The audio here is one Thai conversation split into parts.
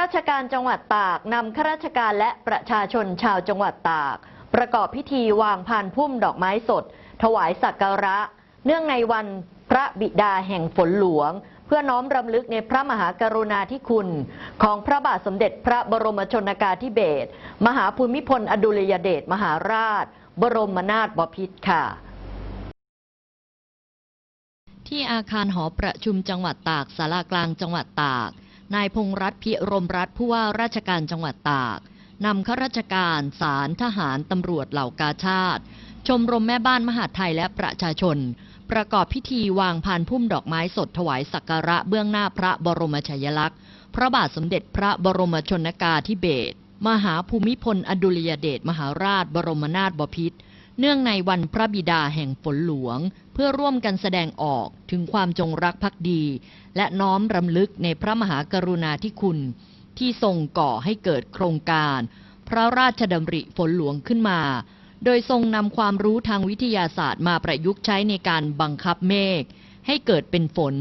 ราชการจังหวัดตากนำข้าราชการและประชาชนชาวจังหวัดตาก ประกอบพิธีวางพานพุ่มดอกไม้สด ถวายสักการะ เนื่องในวันพระบิดาแห่งฝนหลวง เพื่อน้อมรำลึกในพระมหากรุณาธิคุณ ของพระบาทสมเด็จพระบรมชนากาธิเบศรมหาภูมิพลอดุลยเดชมหาราช บรมนาถบพิตรค่ะที่อาคารหอประชุมจังหวัดตาก สารากลางจังหวัดตาก นายพงษ์รัตน์พิรมรัตน์ผู้ว่าราชการจังหวัดตาก นำข้าราชการศาลทหารตำรวจเหล่ากาชาติ ชมรมแม่บ้านมหาไทยและประชาชน ประกอบพิธีวางพานพุ่มดอกไม้สดถวายสักการะเบื้องหน้าพระบรมฉายลักษณ์ พระบาทสมเด็จพระบรมชนกาธิเบศรมหาภูมิพลอดุลยเดชมหาราชบรมนาถบพิตร เนื่องในวันพระบิดาแห่งฝนหลวง เพื่อร่วมกันแสดงออกถึงความจงรักภักดี และน้อมรำลึกในพระมหากรุณาธิคุณ ที่ทรงก่อให้เกิดโครงการ พระราชดำริฝนหลวงขึ้นมา โดยทรงนำความรู้ทางวิทยาศาสตร์มาประยุกต์ใช้ในการบังคับเมฆให้เกิดเป็นฝน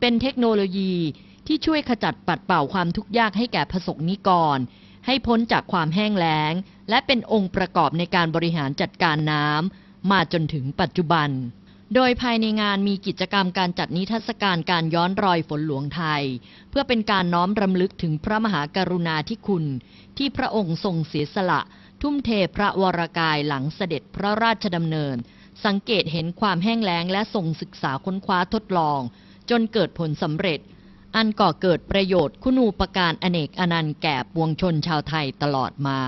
เป็นเทคโนโลยีที่ช่วยขจัดปัดเป่าความทุกข์ยากให้แก่ประสบนิกร ให้พ้นจากความแห้งแล้ง และเป็นองค์ประกอบในการบริหารจัดการน้ำมาจนถึงปัจจุบัน โดยภายในงานมีกิจกรรมการจัดนิทรรศการการย้อนรอยฝนหลวงไทย เพื่อเป็นการน้อมรำลึกถึงพระมหากรุณาธิคุณ ที่พระองค์ทรงเสียสละ ทุ่มเทพระวรากายหลังเสด็จพระราชดำเนิน สังเกตเห็นความแห้งแล้งและทรงศึกษาค้นคว้าทดลอง จนเกิดผลสำเร็จอันก่อเกิดประโยชน์คุณูปการอเนกอนันต์แก่ปวงชนชาวไทยตลอดมา